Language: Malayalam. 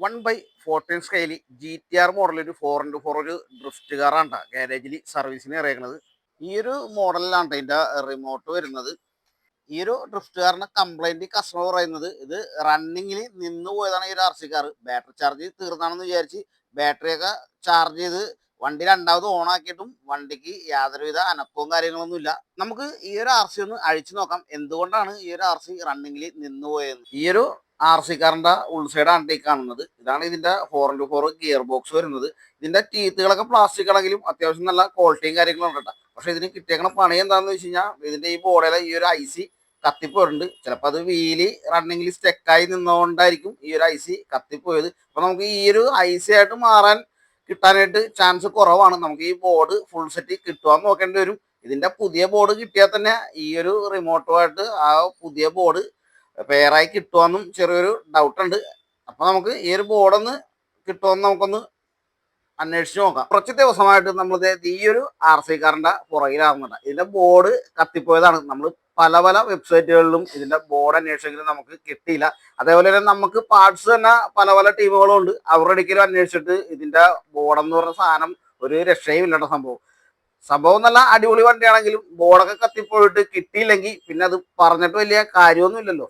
One by fourteen scale G T R model ഒരു ഫോർ ഇന്റു ഫോർ ഒരു ഡ്രിഫ്റ്റ് കാറാണ് ഗാരേജിൽ സർവീസിന് ഇറങ്ങുന്നത് ഈ ഒരു മോഡലിലാണ് ഇതിന്റെ റിമോട്ട് വരുന്നത്. ഈ ഒരു ഡ്രിഫ്റ്റ് കാറിന്റെ കംപ്ലൈന്റ് കസ്റ്റമർ പറയുന്നത് ഇത് റണ്ണിങ്ങിൽ നിന്ന് പോയതാണ് ഈ ഒരു R C car battery charge തീർന്നാണെന്ന് വിചാരിച്ച് ബാറ്ററിയൊക്കെ ചാർജ് ചെയ്ത് വണ്ടി രണ്ടാമത് ഓൺ ആക്കിയിട്ടും വണ്ടിക്ക് യാതൊരുവിധ അനക്കവും കാര്യങ്ങളൊന്നും ഇല്ല. നമുക്ക് ഈ ഒരു ആർ സി ഒന്ന് അഴിച്ചു നോക്കാം. എന്തുകൊണ്ടാണ് ഈ ഒരു ആർ സി റണ്ണിങ്ങിൽ നിന്ന് പോയെന്ന് ഈ ഒരു ആർ സി കാറിന്റെ ഉൾസൈഡാണ് ഈ കാണുന്നത്. ഇതാണ് ഇതിന്റെ four into four gear box വരുന്നത്. ഇതിന്റെ ടീത്തുകളൊക്കെ പ്ലാസ്റ്റിക് ആണെങ്കിലും അത്യാവശ്യം നല്ല ക്വാളിറ്റിയും കാര്യങ്ങളും ഉണ്ട് കേട്ടോ. പക്ഷെ ഇതിന് കിട്ടിയേക്കണ പണി എന്താണെന്ന് വെച്ച് കഴിഞ്ഞാൽ ഇതിന്റെ ഈ ബോർഡിലെ ഈ ഒരു ഐ സി കത്തിപ്പോയിട്ടുണ്ട്. ചിലപ്പോൾ അത് വീൽ റണ്ണിങ്ങിൽ സ്റ്റെക്കായി നിന്നുകൊണ്ടായിരിക്കും ഈ ഒരു ഐ സി കത്തിപ്പോയത്. അപ്പൊ നമുക്ക് ഈ ഒരു ഐ സി ആയിട്ട് മാറാൻ കിട്ടാനായിട്ട് ചാൻസ് കുറവാണ്. നമുക്ക് ഈ ബോർഡ് ഫുൾ സെറ്റ് കിട്ടുക നോക്കേണ്ടി വരും. ഇതിന്റെ പുതിയ ബോർഡ് കിട്ടിയാൽ തന്നെ ഈ ഒരു റിമോട്ടുമായിട്ട് ആ പുതിയ ബോർഡ് പെയറായി കിട്ടുമെന്നും ചെറിയൊരു ഡൗട്ട് ഉണ്ട്. അപ്പൊ നമുക്ക് ഈ ഒരു ബോർഡൊന്ന് കിട്ടുമെന്ന് നമുക്കൊന്ന് അന്വേഷിച്ച് നോക്കാം. കുറച്ച് ദിവസമായിട്ട് നമ്മൾ ഈ ഒരു ആർ സി കാറിന്റെ പുറകിലാവുന്നുണ്ട്. ഇതിന്റെ ബോർഡ് കത്തിപ്പോയതാണ്. നമ്മൾ പല പല വെബ്സൈറ്റുകളിലും ഇതിന്റെ ബോർഡ് അന്വേഷിച്ചെങ്കിലും നമുക്ക് കിട്ടിയില്ല. അതേപോലെ തന്നെ നമുക്ക് പാർട്സ് തന്നെ പല പല ടീമുകളും ഉണ്ട് അവരുടെ ഇടയ്ക്കലും അന്വേഷിച്ചിട്ട് ഇതിന്റെ ബോർഡ് എന്ന് പറഞ്ഞ സാധനം ഒരു രക്ഷയും ഇല്ലാത്ത സംഭവം. സംഭവം നല്ല അടിപൊളി വണ്ടിയാണെങ്കിലും ബോർഡൊക്കെ കത്തിപ്പോയിട്ട് കിട്ടിയില്ലെങ്കിൽ പിന്നെ അത് പറഞ്ഞിട്ട് വലിയ കാര്യമൊന്നും ഇല്ലല്ലോ